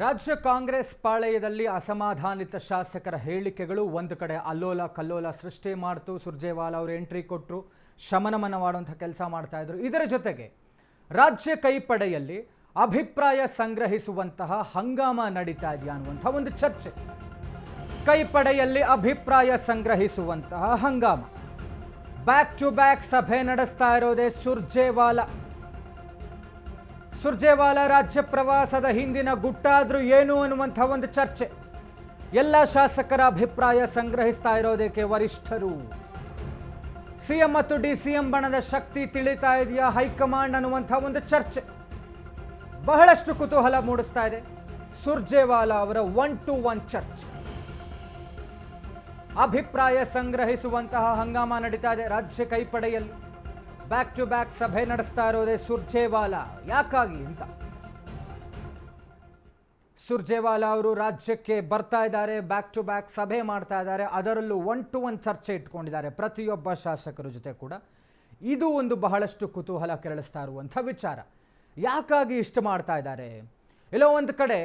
ರಾಜ್ಯ ಕಾಂಗ್ರೆಸ್ ಪಾಳೆಯದಲ್ಲಿ ಅಸಮಾಧಾನಿತ ಶಾಸಕರ ಹೇಳಿಕೆಗಳು ಒಂದು ಕಡೆ ಅಲ್ಲೋಲ ಕಲ್ಲೋಲ ಸೃಷ್ಟಿ ಮಾಡ್ತು. ಸುರ್ಜೇವಾಲ ಅವರು ಎಂಟ್ರಿ ಕೊಟ್ಟರು ಶಮನಮನ ಮಾಡುವಂಥ ಕೆಲಸ ಮಾಡ್ತಾ ಇದ್ರು. ಇದರ ಜೊತೆಗೆ ರಾಜ್ಯ ಕೈಪಡೆಯಲ್ಲಿ ಅಭಿಪ್ರಾಯ ಸಂಗ್ರಹಿಸುವಂತಹ ಹಂಗಾಮ ನಡೀತಾ ಇದೆಯಾ ಅನ್ನುವಂಥ ಒಂದು ಚರ್ಚೆ. ಕೈಪಡೆಯಲ್ಲಿ ಅಭಿಪ್ರಾಯ ಸಂಗ್ರಹಿಸುವಂತಹ ಹಂಗಾಮ. ಬ್ಯಾಕ್ ಟು ಬ್ಯಾಕ್ ಸಭೆ ನಡೆಸ್ತಾ ಇರೋದೇ ಸುರ್ಜೇವಾಲಾ. ಸುರ್ಜೇವಾಲಾ ರಾಜ್ಯ ಪ್ರವಾಸದ ಹಿಂದಿನ ಗುಟ್ಟಾದ್ರೂ ಏನು ಅನ್ನುವಂಥ ಒಂದು ಚರ್ಚೆ. ಎಲ್ಲ ಶಾಸಕರ ಅಭಿಪ್ರಾಯ ಸಂಗ್ರಹಿಸ್ತಾ ಇರೋದಕ್ಕೆ ವರಿಷ್ಠರು. ಸಿಎಂ ಮತ್ತು ಡಿ ಸಿಎಂ ಬಣದ ಶಕ್ತಿ ತಿಳಿತಾ ಇದೆಯಾ ಹೈಕಮಾಂಡ್ ಅನ್ನುವಂಥ ಒಂದು ಚರ್ಚೆ. ಬಹಳಷ್ಟು ಕುತೂಹಲ ಮೂಡಿಸ್ತಾ ಇದೆ. ಸುರ್ಜೇವಾಲಾ ಅವರ ಒನ್ ಟು ಒನ್ ಚರ್ಚೆ. ಅಭಿಪ್ರಾಯ ಸಂಗ್ರಹಿಸುವಂತಹ ಹಂಗಾಮ ನಡೀತಾ ಇದೆ ರಾಜ್ಯ ಕೈಪಡೆಯಲ್ಲಿ. ಬ್ಯಾಕ್ ಟು ಬ್ಯಾಕ್ ಸಭೆ ನಡೆಸ್ತಾ ಇರೋದೇ ಸುರ್ಜೇವಾಲಾ. ಯಾಕಾಗಿ ಅಂತ? ಸುರ್ಜೇವಾಲಾ ಅವರು ರಾಜ್ಯಕ್ಕೆ ಬರ್ತಾ ಇದ್ದಾರೆ ಬ್ಯಾಕ್ ಟು ಬ್ಯಾಕ್ ಸಭೆ ಮಾಡ್ತಾ ಇದ್ದಾರೆ. ಅದರಲ್ಲೂ ಒನ್ ಟು ಒನ್ ಚರ್ಚೆ ಇಟ್ಕೊಂಡಿದ್ದಾರೆ ಪ್ರತಿಯೊಬ್ಬ ಶಾಸಕರ ಜೊತೆ ಕೂಡ. ಇದು ಒಂದು ಬಹಳಷ್ಟು ಕುತೂಹಲ ಕೆರಳಿಸ್ತಾ ಇರುವಂಥ ವಿಚಾರ. ಯಾಕಾಗಿ ಇಷ್ಟು ಮಾಡ್ತಾ ಇದ್ದಾರೆ? ಎಲ್ಲೋ ಒಂದು ಕಡೆ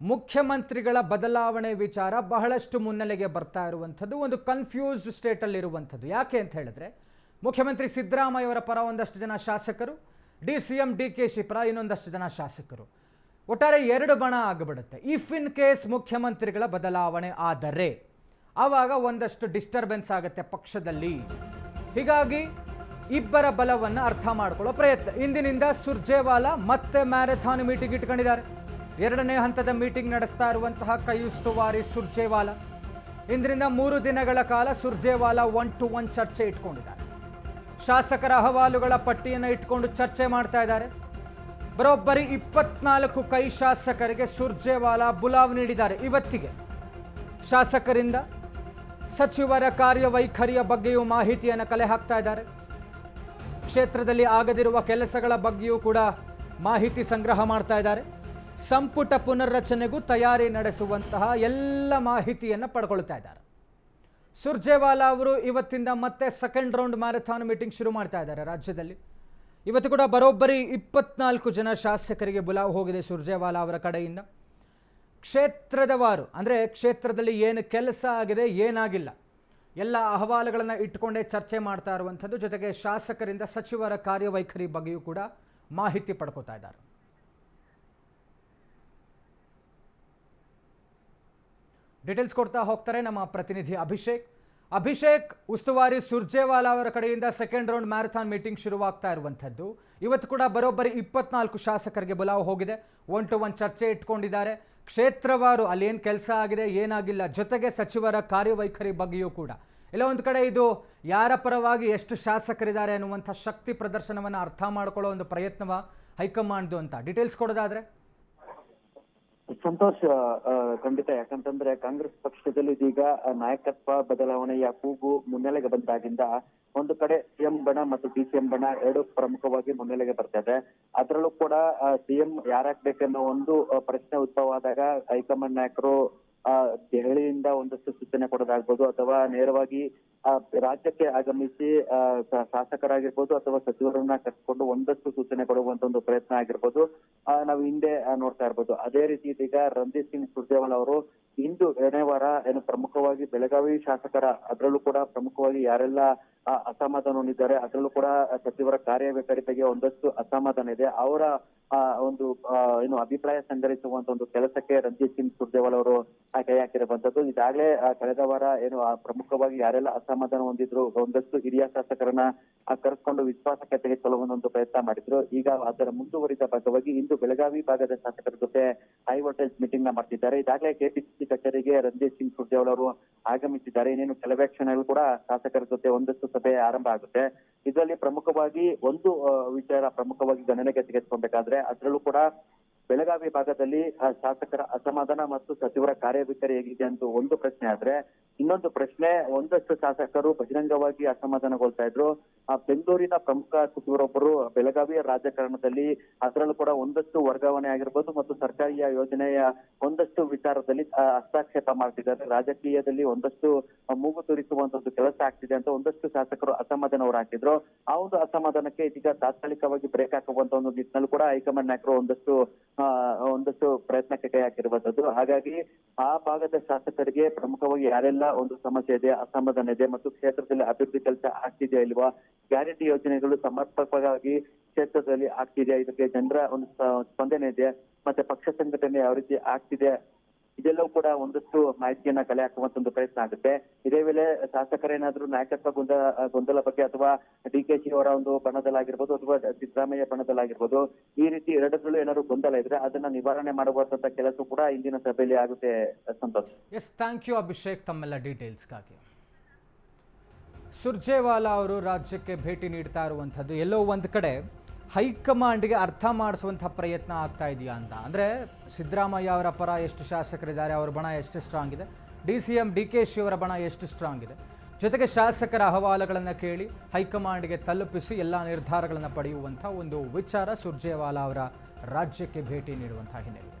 ಮುಖ್ಯಮಂತ್ರಿಗಳ ಬದಲಾವಣೆ ವಿಚಾರ ಬಹಳಷ್ಟು ಮುನ್ನೆಲೆಗೆ ಬರ್ತಾ ಇರುವಂಥದ್ದು, ಒಂದು ಕನ್ಫ್ಯೂಸ್ಡ್ ಸ್ಟೇಟಲ್ಲಿರುವಂಥದ್ದು ಯಾಕೆ ಅಂತ ಹೇಳಿದ್ರೆ ಮುಖ್ಯಮಂತ್ರಿ ಸಿದ್ದರಾಮಯ್ಯವರ ಪರ ಒಂದಷ್ಟು ಜನ ಶಾಸಕರು, D C M, D K Shi ಪರ ಇನ್ನೊಂದಷ್ಟು ಜನ ಶಾಸಕರು. ಒಟ್ಟಾರೆ ಎರಡು ಬಣ ಆಗಿಬಿಡುತ್ತೆ. ಇಫ್ ಇನ್ ಕೇಸ್ ಮುಖ್ಯಮಂತ್ರಿಗಳ ಬದಲಾವಣೆ ಆದರೆ ಆವಾಗ ಒಂದಷ್ಟು ಡಿಸ್ಟರ್ಬೆನ್ಸ್ ಆಗುತ್ತೆ ಪಕ್ಷದಲ್ಲಿ. ಹೀಗಾಗಿ ಇಬ್ಬರ ಬಲವನ್ನು ಅರ್ಥ ಮಾಡಿಕೊಳ್ಳೋ ಪ್ರಯತ್ನ. ಇಂದಿನಿಂದ ಸುರ್ಜೇವಾಲಾ ಮತ್ತೆ ಮ್ಯಾರಥಾನ್ ಮೀಟಿಂಗ್ ಇಟ್ಕೊಂಡಿದ್ದಾರೆ. ಎರಡನೇ ಹಂತದ ಮೀಟಿಂಗ್ ನಡೆಸ್ತಾ ಇರುವಂತಹ ಕೈ ಉಸ್ತುವಾರಿ ಸುರ್ಜೇವಾಲಾ. ಇಂದಿನಿಂದ ಮೂರು ದಿನಗಳ ಕಾಲ ಸುರ್ಜೇವಾಲಾ ಒನ್ ಟು ಒನ್ ಚರ್ಚೆ ಇಟ್ಕೊಂಡಿದ್ದಾರೆ. ಶಾಸಕರ ಅಹವಾಲುಗಳ ಪಟ್ಟಿಯನ್ನು ಇಟ್ಕೊಂಡು ಚರ್ಚೆ ಮಾಡ್ತಾ ಇದ್ದಾರೆ. ಬರೋಬ್ಬರಿ ಇಪ್ಪತ್ನಾಲ್ಕು ಕೈ ಶಾಸಕರಿಗೆ ಸುರ್ಜೇವಾಲಾ ಬುಲಾವ್ ನೀಡಿದ್ದಾರೆ ಇವತ್ತಿಗೆ. ಶಾಸಕರಿಂದ ಸಚಿವರ ಕಾರ್ಯವೈಖರಿಯ ಬಗ್ಗೆಯೂ ಮಾಹಿತಿಯನ್ನು ಕಲೆ ಹಾಕ್ತಾ ಇದ್ದಾರೆ. ಕ್ಷೇತ್ರದಲ್ಲಿ ಆಗದಿರುವ ಕೆಲಸಗಳ ಬಗ್ಗೆಯೂ ಕೂಡ ಮಾಹಿತಿ ಸಂಗ್ರಹ ಮಾಡ್ತಾ ಇದ್ದಾರೆ. ಸಂಪುಟ ಪುನರ್ರಚನೆಗೂ ತಯಾರಿ ನಡೆಸುವಂತಹ ಎಲ್ಲ ಮಾಹಿತಿಯನ್ನು ಪಡ್ಕೊಳ್ತಾ ಇದ್ದಾರೆ. ಸುರ್ಜೇವಾಲಾ ಅವರು ಇವತ್ತಿಂದ ಮತ್ತೆ ಸೆಕೆಂಡ್ ರೌಂಡ್ ಮ್ಯಾರಥಾನ್ ಮೀಟಿಂಗ್ ಶುರು ಮಾಡ್ತಾ ಇದ್ದಾರೆ ರಾಜ್ಯದಲ್ಲಿ. ಇವತ್ತು ಕೂಡ ಬರೋಬ್ಬರಿ ಇಪ್ಪತ್ನಾಲ್ಕು ಜನ ಶಾಸಕರಿಗೆ ಬುಲಾವ್ ಹೋಗಿದೆ ಸುರ್ಜೇವಾಲಾ ಅವರ ಕಡೆಯಿಂದ. ಕ್ಷೇತ್ರದವಾರು ಅಂದರೆ ಕ್ಷೇತ್ರದಲ್ಲಿ ಏನು ಕೆಲಸ ಆಗಿದೆ, ಏನಾಗಿಲ್ಲ, ಎಲ್ಲ ಅಹವಾಲುಗಳನ್ನು ಇಟ್ಟುಕೊಂಡೇ ಚರ್ಚೆ ಮಾಡ್ತಾ ಇರುವಂಥದ್ದು. ಜೊತೆಗೆ ಶಾಸಕರಿಂದ ಸಚಿವರ ಕಾರ್ಯವೈಖರಿ ಬಗ್ಗೆಯೂ ಕೂಡ ಮಾಹಿತಿ ಪಡ್ಕೋತಾ ಇದ್ದಾರೆ. ಡೀಟೇಲ್ಸ್ ಕೊಡ್ತಾ ಹೋಗ್ತಾರೆ ನಮ್ಮ ಪ್ರತಿನಿಧಿ ಅಭಿಷೇಕ್. ಅಭಿಷೇಕ್ ಉಸ್ತುವಾರಿ ಸುರ್ಜೇವಾಲಾ ಅವರ ಕಡೆಯಿಂದ ಸೆಕೆಂಡ್ ರೌಂಡ್ ಮ್ಯಾರಥಾನ್ ಮೀಟಿಂಗ್ ಶುರುವಾಗ್ತಾ ಇರುವಂಥದ್ದು. ಇವತ್ತು ಕೂಡ ಬರೋಬ್ಬರಿ ಇಪ್ಪತ್ನಾಲ್ಕು ಶಾಸಕರಿಗೆ ಬುಲಾವ್ ಹೋಗಿದೆ. ಒನ್ ಟು ಒನ್ ಚರ್ಚೆ ಇಟ್ಕೊಂಡಿದ್ದಾರೆ. ಕ್ಷೇತ್ರವಾರು ಅಲ್ಲೇನು ಕೆಲಸ ಆಗಿದೆ, ಏನಾಗಿಲ್ಲ, ಜೊತೆಗೆ ಸಚಿವರ ಕಾರ್ಯವೈಖರಿ ಬಗ್ಗೆಯೂ ಕೂಡ. ಎಲ್ಲ ಒಂದು ಕಡೆ ಇದು ಯಾರ ಪರವಾಗಿ ಎಷ್ಟು ಶಾಸಕರಿದ್ದಾರೆ ಅನ್ನುವಂಥ ಶಕ್ತಿ ಪ್ರದರ್ಶನವನ್ನು ಅರ್ಥ ಮಾಡ್ಕೊಳ್ಳೋ ಒಂದು ಪ್ರಯತ್ನವ ಹೈಕಮಾಂಡ್ದು ಅಂತ. ಡೀಟೇಲ್ಸ್ ಕೊಡೋದಾದ್ರೆ ಸಂತೋಷ್ ಖಂಡಿತ. ಯಾಕಂತಂದ್ರೆ ಕಾಂಗ್ರೆಸ್ ಪಕ್ಷದಲ್ಲಿ ಇದೀಗ ನಾಯಕತ್ವ ಬದಲಾವಣೆಯ ಕೂಗು ಮುನ್ನೆಲೆಗೆ ಬಂದಾಗಿಂದ ಒಂದು ಕಡೆ ಸಿಎಂ ಬಣ ಮತ್ತು ಡಿ ಸಿಎಂ ಬಣ ಎರಡು ಪ್ರಮುಖವಾಗಿ ಮುನ್ನೆಲೆಗೆ ಬರ್ತದೆ. ಅದರಲ್ಲೂ ಕೂಡ ಸಿಎಂ ಯಾರಾಗ್ಬೇಕೆನ್ನೋ ಒಂದು ಪ್ರಶ್ನೆ ಉದ್ಭವ ಆದಾಗ ಹೈಕಮಾಂಡ್ ನಾಯಕರು ದೆಹಲಿಯಿಂದ ಒಂದಷ್ಟು ಸೂಚನೆ ಕೊಡೋದಾಗ್ಬೋದು ಅಥವಾ ನೇರವಾಗಿ ಆ, ರಾಜ್ಯಕ್ಕೆ ಆಗಮಿಸಿ ಶಾಸಕರಾಗಿರ್ಬೋದು ಅಥವಾ ಸಚಿವರನ್ನ ಕರೆಸ್ಕೊಂಡು ಒಂದಷ್ಟು ಸೂಚನೆ ಕೊಡುವಂತ ಒಂದು ಪ್ರಯತ್ನ ಆಗಿರ್ಬೋದು ನಾವು ಹಿಂದೆ ನೋಡ್ತಾ ಇರ್ಬೋದು. ಅದೇ ರೀತಿ ಇದೀಗ ರಂಜಿತ್ ಸಿಂಗ್ ಸುರ್ಜೇವಾಲ್ ಅವರು ಇಂದು ಎರಡನೇ ವಾರ ಏನು ಪ್ರಮುಖವಾಗಿ ಬೆಳಗಾವಿ ಶಾಸಕರ ಅದರಲ್ಲೂ ಕೂಡ ಪ್ರಮುಖವಾಗಿ ಯಾರೆಲ್ಲ ಅಸಮಾಧಾನ ಹೊಂದಿದ್ದಾರೆ ಅದರಲ್ಲೂ ಕೂಡ ಸಚಿವರ ಕಾರ್ಯ ಬಗ್ಗೆ ಒಂದಷ್ಟು ಅಸಮಾಧಾನ ಇದೆ. ಅವರ ಒಂದು ಏನು ಅಭಿಪ್ರಾಯ ಸಂಗ್ರಹಿಸುವಂತ ಒಂದು ಕೆಲಸಕ್ಕೆ ರಂಜಿತ್ ಸಿಂಗ್ ಸುರ್ಜೇವಾಲ್ ಅವರು ಕೈ ಹಾಕಿರುವಂತದ್ದು. ಈಗಾಗಲೇ ಕಳೆದ ವಾರ ಏನು ಪ್ರಮುಖವಾಗಿ ಯಾರೆಲ್ಲ ಅಸಮಾಧಾನ ಹೊಂದಿದ್ರು, ಒಂದಷ್ಟು ಹಿರಿಯ ಶಾಸಕರನ್ನ ಕರೆಸ್ಕೊಂಡು ವಿಶ್ವಾಸಕ್ಕೆ ತೆಗೆದುಕೊಳ್ಳುವ ಒಂದು ಪ್ರಯತ್ನ ಮಾಡಿದ್ರು. ಈಗ ಅದರ ಮುಂದುವರಿದ ಭಾಗವಾಗಿ ಇಂದು ಬೆಳಗಾವಿ ಭಾಗದ ಶಾಸಕರ ಜೊತೆ ಹೈ ವೋಲ್ಟೇಜ್ ಮೀಟಿಂಗ್ನ ಮಾಡ್ತಿದ್ದಾರೆ. ಈಗಾಗಲೇ ಕೆಪಿಸಿಸಿ ಕಚೇರಿಗೆ ರಂಜಿತ್ ಸಿಂಗ್ ಸುರ್ಜೇವಾಲ್ ಅವರು ಆಗಮಿಸಿದ್ದಾರೆ. ಇನ್ನೇನು ಕೆಲವೇ ಕ್ಷಣಗಳು ಕೂಡ ಶಾಸಕರ ಜೊತೆ ಒಂದಷ್ಟು ಸಭೆ ಆರಂಭ ಆಗುತ್ತೆ. ಇದರಲ್ಲಿ ಪ್ರಮುಖವಾಗಿ ಒಂದು ವಿಚಾರ ಪ್ರಮುಖವಾಗಿ ಗಣನೆಗೆ ತೆಗೆದುಕೊಳ್ಬೇಕಾದ್ರೆ ಅದರಲ್ಲೂ ಕೂಡ ಬೆಳಗಾವಿ ಭಾಗದಲ್ಲಿ ಶಾಸಕರ ಅಸಮಾಧಾನ ಮತ್ತು ಸಚಿವರ ಕಾರ್ಯವೈಖರಿ ಹೇಗಿದೆ ಅಂತ ಒಂದು ಪ್ರಶ್ನೆ ಆದ್ರೆ, ಇನ್ನೊಂದು ಪ್ರಶ್ನೆ, ಒಂದಷ್ಟು ಶಾಸಕರು ಬಹಿರಂಗವಾಗಿ ಅಸಮಾಧಾನಗೊಳ್ತಾ ಇದ್ರು. ಆ, ಬೆಂಗಳೂರಿನ ಪ್ರಮುಖ ಸಚಿವರೊಬ್ಬರು ಬೆಳಗಾವಿಯ ರಾಜಕಾರಣದಲ್ಲಿ ಅದರಲ್ಲೂ ಕೂಡ ಒಂದಷ್ಟು ವರ್ಗಾವಣೆ ಆಗಿರ್ಬೋದು ಮತ್ತು ಸರ್ಕಾರಿಯ ಯೋಜನೆಯ ಒಂದಷ್ಟು ವಿಚಾರದಲ್ಲಿ ಹಸ್ತಕ್ಷೇಪ ಮಾಡ್ತಿದ್ದಾರೆ. ರಾಜಕೀಯದಲ್ಲಿ ಒಂದಷ್ಟು ಮೂಗು ತುರಿಸುವಂತದ್ದು ಕೆಲಸ ಆಗ್ತಿದೆ ಅಂತ ಒಂದಷ್ಟು ಶಾಸಕರು ಅಸಮಾಧಾನ ಅವರು ಹಾಕಿದ್ರು. ಆ ಒಂದು ಅಸಮಾಧಾನಕ್ಕೆ ಇದೀಗ ತಾತ್ಕಾಲಿಕವಾಗಿ ಬ್ರೇಕ್ ಹಾಕುವಂತ ಒಂದು ನಿಟ್ಟಿನಲ್ಲೂ ಕೂಡ ಹೈಕಮಾಂಡ್ ನಾಯಕರು ಒಂದಷ್ಟು ಒಂದಷ್ಟು ಪ್ರಯತ್ನಕ್ಕೆ ಕೈ ಹಾಕಿರುವಂತದ್ದು ಹಾಗಾಗಿ ಆ ಭಾಗದ ಶಾಸಕರಿಗೆ ಪ್ರಮುಖವಾಗಿ ಯಾರೆಲ್ಲ ಒಂದು ಸಮಸ್ಯೆ ಇದೆ, ಅಸಮಾಧಾನ ಇದೆ ಮತ್ತು ಕ್ಷೇತ್ರದಲ್ಲಿ ಅಭಿವೃದ್ಧಿ ಕೆಲಸ ಆಗ್ತಿದೆಯಾ ಇಲ್ವಾ, ಗ್ಯಾರಂಟಿ ಯೋಜನೆಗಳು ಸಮರ್ಪಕವಾಗಿ ಕ್ಷೇತ್ರದಲ್ಲಿ ಆಗ್ತಿದೆಯಾ, ಇದಕ್ಕೆ ಜನರ ಒಂದು ಸ್ಪಂದನೆ ಇದೆ, ಮತ್ತೆ ಪಕ್ಷ ಸಂಘಟನೆ ಯಾವ ರೀತಿ ಆಗ್ತಿದೆ ಇದೆಲ್ಲವೂ ಕೂಡ ಒಂದಷ್ಟು ಮಾಹಿತಿಯನ್ನ ಕಲೆ ಹಾಕುವಂತ ಒಂದು ಪ್ರಯತ್ನ ಆಗುತ್ತೆ. ಇದೇ ವೇಳೆ ಶಾಸಕರೇನಾದ್ರೂ ನಾಯಕತ್ವ ಗೊಂದ, ಗೊಂದಲ ಬಗ್ಗೆ ಅಥವಾ ಡಿ ಕೆ ಶಿ ಅವರ ಒಂದು ಬಣದಲ್ಲಾಗಿರ್ಬೋದು ಅಥವಾ ಸಿದ್ದರಾಮಯ್ಯ ಬಣದಲ್ಲಾಗಿರ್ಬೋದು ಈ ರೀತಿ ಎರಡರಲ್ಲೂ ಏನಾದ್ರು ಗೊಂದಲ ಇದ್ರೆ ಅದನ್ನ ನಿವಾರಣೆ ಮಾಡುವಂತ ಕೆಲಸ ಕೂಡ ಇಂದಿನ ಸಭೆಯಲ್ಲಿ ಆಗುತ್ತೆ Santosh. Yes thank you Abhishek ತಮ್ಮೆಲ್ಲ ಡೀಟೇಲ್ಸ್ಗಾಗಿ. ಸುರ್ಜೇವಾಲಾ ಅವರು ರಾಜ್ಯಕ್ಕೆ ಭೇಟಿ ನೀಡ್ತಾ ಇರುವಂಥದ್ದು ಎಲ್ಲೋ ಒಂದು ಕಡೆ. ಹೈಕಮಾಂಡ್ಗೆ ಅರ್ಥ ಮಾಡಿಸುವಂಥ ಪ್ರಯತ್ನ ಆಗ್ತಾ ಇದೆಯಾ ಅಂತ? ಅಂದರೆ ಸಿದ್ದರಾಮಯ್ಯ ಅವರ ಪರ ಎಷ್ಟು ಶಾಸಕರಿದ್ದಾರೆ, ಅವರ ಬಣ ಎಷ್ಟು ಸ್ಟ್ರಾಂಗ್ ಇದೆ? D C M, D K Shi ಅವರ ಬಣ ಎಷ್ಟು ಸ್ಟ್ರಾಂಗ್ ಇದೆ? ಜೊತೆಗೆ ಶಾಸಕರ ಅಹವಾಲುಗಳನ್ನು ಕೇಳಿ, ಹೈಕಮಾಂಡ್ಗೆ ತಲುಪಿಸಿ ಎಲ್ಲ ನಿರ್ಧಾರಗಳನ್ನು ಪಡೆಯುವಂಥ ಒಂದು ವಿಚಾರ ಸುರ್ಜೇವಾಲಾ ಅವರ ರಾಜ್ಯಕ್ಕೆ ಭೇಟಿ ನೀಡುವಂಥ ಹಿನ್ನೆಲೆ